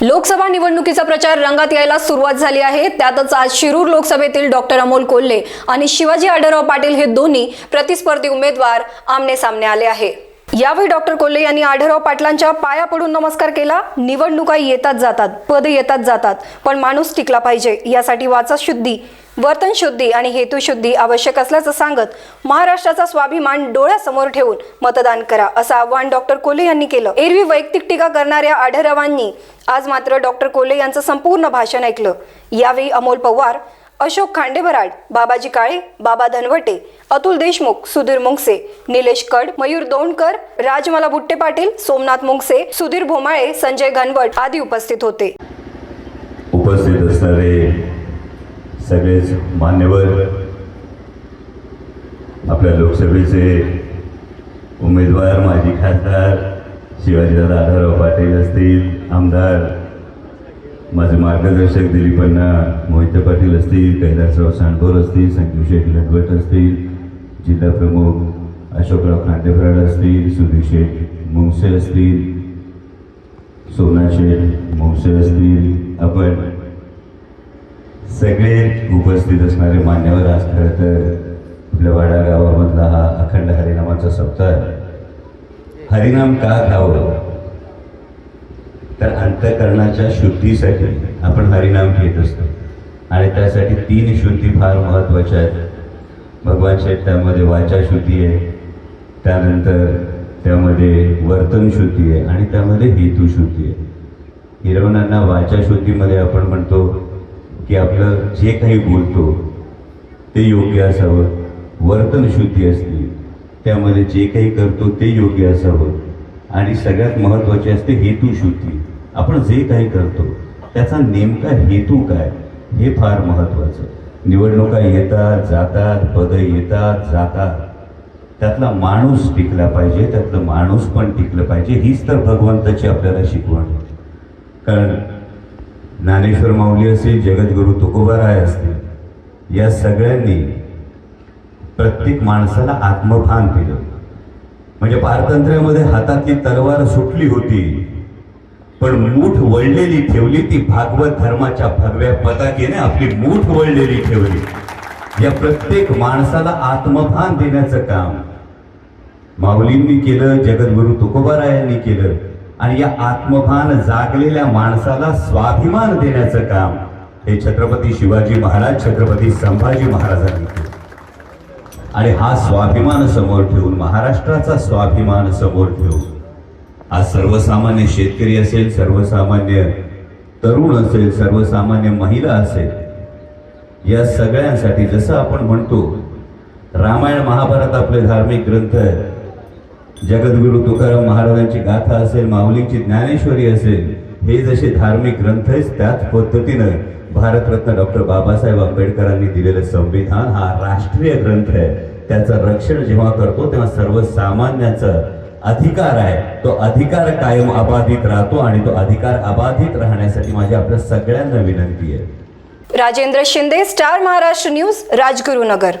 लोकसभा निवडणुकीचा प्रचार रंगात यायला सुरुवात झाली आहे. त्यातच आज शिरूर लोकसभेतील डॉक्टर अमोल कोल्हे आणि शिवाजी आढळराव पाटील हे दोन्ही प्रतिस्पर्धी उमेदवार आमने सामने आले आहे. यावेळी डॉक्टर कोल्हे यांनी आढळराव पाटलांच्या पाया पडून नमस्कार केला. निवडणुका येतात जातात पद येतात जातात पण माणूस टिकला पाहिजे. यासाठी वाचा शुद्धी वर्तन शुद्धी आणि हेतुशुद्धी आवश्यक असल्याचं सांगत महाराष्ट्राचा स्वाभिमान डोळ्यासमोर ठेवून मतदान करा असं आवाहन डॉक्टर कोले यांनी केलं. एरवी वैयक्तिक टीका करणाऱ्या आढळरावांनी आज मात्र डॉक्टर कोले यांचं संपूर्ण भाषण ऐकलं. यावेळी अमोल पवार अशोक खांडेबराड बाबाजी काळे बाबा धनवटे अतुल देशमुख सुधीर मुंगसे निलेश कड मयूर दोंडकर राजमाला बुट्टे पाटील सोमनाथ मुंगसे सुधीर भोमाळे संजय घनवट आदी उपस्थित होते. उपस्थित असणारे सगळेच मान्यवर आपल्या लोकसभेचे उमेदवार माजी खासदार शिवाजीदादा आढळराव पाटील असतील आमदार माझे मार्गदर्शक दिलीपण्णा मोहित पाटील असतील कैलासराव सांडभोर असतील संजीव शेठ लटवट असतील जिल्हा प्रमुख अशोकराव खांडेफराड असतील सुधीर शेठ मुंगसे असतील सोना शेठ मुंगसे असतील आपण सगळे उपस्थित असणारे मान्यवर आज खरं तर आपल्या वाडा गावामधला हा अखंड हरिनामाचा सप्ताह आहे. हरिनाम का घ्यावं? तर अंतकरणाच्या शुद्धीसाठी आपण हरिनाम घेत असतो. आणि त्यासाठी तीन शुद्धी फार महत्त्वाच्या आहेत. भगवान शेठ त्यामध्ये वाचा शुद्धी आहे त्यानंतर त्यामध्ये वर्तन शुद्धी आहे आणि त्यामध्ये हेतू शुद्धी आहे. हिरवणांना वाचा शुद्धीमध्ये आपण म्हणतो की आपलं जे काही बोलतो ते योग्य असावं. वर्तन शुद्धी असते त्यामध्ये जे काही करतो ते योग्य असावं. आणि सगळ्यात महत्त्वाचे असते हेतू शुद्धी. आपण जे काही करतो त्याचा नेमका हेतू काय हे फार महत्त्वाचं. निवडणुका येतात जातात पदं येतात जातात. त्यातला माणूस टिकला पाहिजे त्यातलं माणूस पण टिकलं पाहिजे हीच तर भगवंताची आपल्याला शिकवण. कारण ज्ञानेश्वर माऊली असतील जगद्गुरु तुकोबाराय असतील. या सगळ्यांनी प्रत्येक माणसाला आत्मभान दिलं म्हणजे पारतंत्र्यामध्ये हातातली तलवार सुटली होती पण मूठ वळलेली ठेवली ती भागवत धर्माच्या भगव्या पताकेने आपली मूठ वळलेली ठेवली. या प्रत्येक माणसाला आत्मभान देण्याचं काम माऊलींनी केलं जगद्गुरु तुकोबारायांनी केलं. आणि या आत्मभान जागलेल्या माणसाला स्वाभिमान देण्याचं काम हे छत्रपती शिवाजी महाराज छत्रपती संभाजी महाराजांनी केलं. आणि हा स्वाभिमान समोर ठेवून महाराष्ट्राचा स्वाभिमान समोर ठेवून आज सर्वसामान्य शेतकरी असेल सर्वसामान्य तरुण असेल सर्वसामान्य महिला असेल या सगळ्यांसाठी जसं आपण म्हणतो रामायण महाभारत आपले धार्मिक ग्रंथ आहेत जगद्गुरु तुकाराम महाराजांची गाथा असेल माऊलींची ज्ञानेश्वरी असेल हे जसे धार्मिक ग्रंथ आहेत त्याच पद्धतीनं भारतरत्न डॉक्टर बाबासाहेब आंबेडकरांनी दिलेलं संविधान हा राष्ट्रीय ग्रंथ आहे. त्याचं रक्षण जेव्हा करतो तेव्हा सर्वसामान्याचा अधिकार आहे. तो अधिकार कायम अबाधित राहतो आणि तो अधिकार अबाधित राहण्यासाठी माझी आपल्या सगळ्यांना विनंती आहे. Rajendra Shinde star Maharashtra news Rajgurunagar.